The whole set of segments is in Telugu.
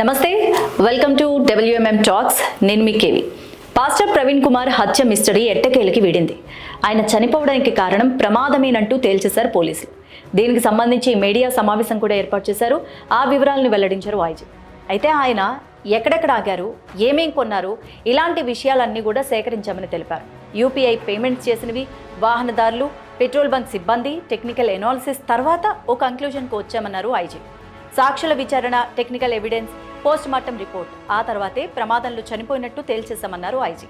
నమస్తే వెల్కమ్ టు డబ్ల్యూఎంఎం టాక్స్. నేను మీ కేవి. పాస్టర్ ప్రవీణ్ కుమార్ హత్య మిస్టరీ ఎట్టకేలకి వీడింది. ఆయన చనిపోవడానికి కారణం ప్రమాదమేనంటూ తేల్చేశారు పోలీసులు. దీనికి సంబంధించి మీడియా సమావేశం కూడా ఏర్పాటు చేశారు. ఆ వివరాలను వెల్లడించారు వాయిజీ అయితే ఆయన ఎక్కడెక్కడ ఆగారు ఏమేం కొన్నారు ఇలాంటి విషయాలన్నీ కూడా సేకరించామని తెలిపారు. యూపీఐ పేమెంట్స్ చేసినవి వాహనదారులు పెట్రోల్ బంక్ సిబ్బంది టెక్నికల్ ఎనాలిసిస్ తర్వాత ఓ కంక్లూజన్కు వచ్చామన్నారు ఐజీ. సాక్షుల విచారణ టెక్నికల్ ఎవిడెన్స్ పోస్టుమార్టం రిపోర్ట్. ఆ తర్వాతే ప్రమాదంలో చనిపోయినట్టు తేల్చేశామన్నారు ఐజీ.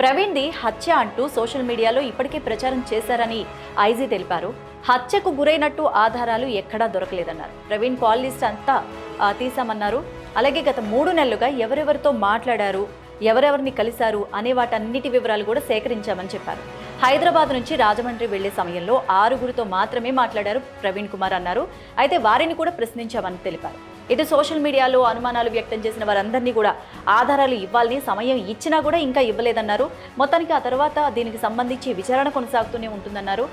ప్రవీణ్ది హత్య అంటూ సోషల్ మీడియాలో ఇప్పటికే ప్రచారం చేశారని ఐజీ తెలిపారు. హత్యకు గురైనట్టు ఆధారాలు ఎక్కడా దొరకలేదన్నారు. ప్రవీణ్ కాల్ లిస్ట్ అంతా తీశామన్నారు. అలాగే గత మూడు నెలలుగా ఎవరెవరితో మాట్లాడారు ఎవరెవరిని కలిశారు అనే వాటన్నిటి వివరాలు కూడా సేకరించామని చెప్పారు. హైదరాబాద్ నుంచి రాజమండ్రి వెళ్ళే సమయంలో ఆరుగురితో మాత్రమే మాట్లాడారు ప్రవీణ్ కుమార్ అన్నారు. అయితే వారిని కూడా ప్రశ్నించామని తెలిపారు. ఇటు సోషల్ మీడియాలో అనుమానాలు వ్యక్తం చేసిన వారందరినీ కూడా ఆధారాలు ఇవ్వాలని సమయం ఇచ్చినా కూడా ఇంకా ఇవ్వలేదన్నారు. మొత్తానికి ఆ తర్వాత దీనికి సంబంధించి విచారణ కొనసాగుతూనే ఉంటుందన్నారు.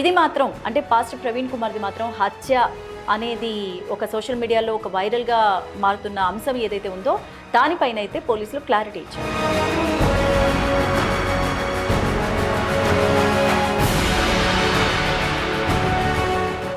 ఇది మాత్రం అంటే పాస్టర్ ప్రవీణ్ కుమార్ది మాత్రం హత్య అనేది ఒక సోషల్ మీడియాలో ఒక వైరల్గా మారుతున్న అంశం ఏదైతే ఉందో దానిపైన అయితే పోలీసులు క్లారిటీ ఇచ్చారు.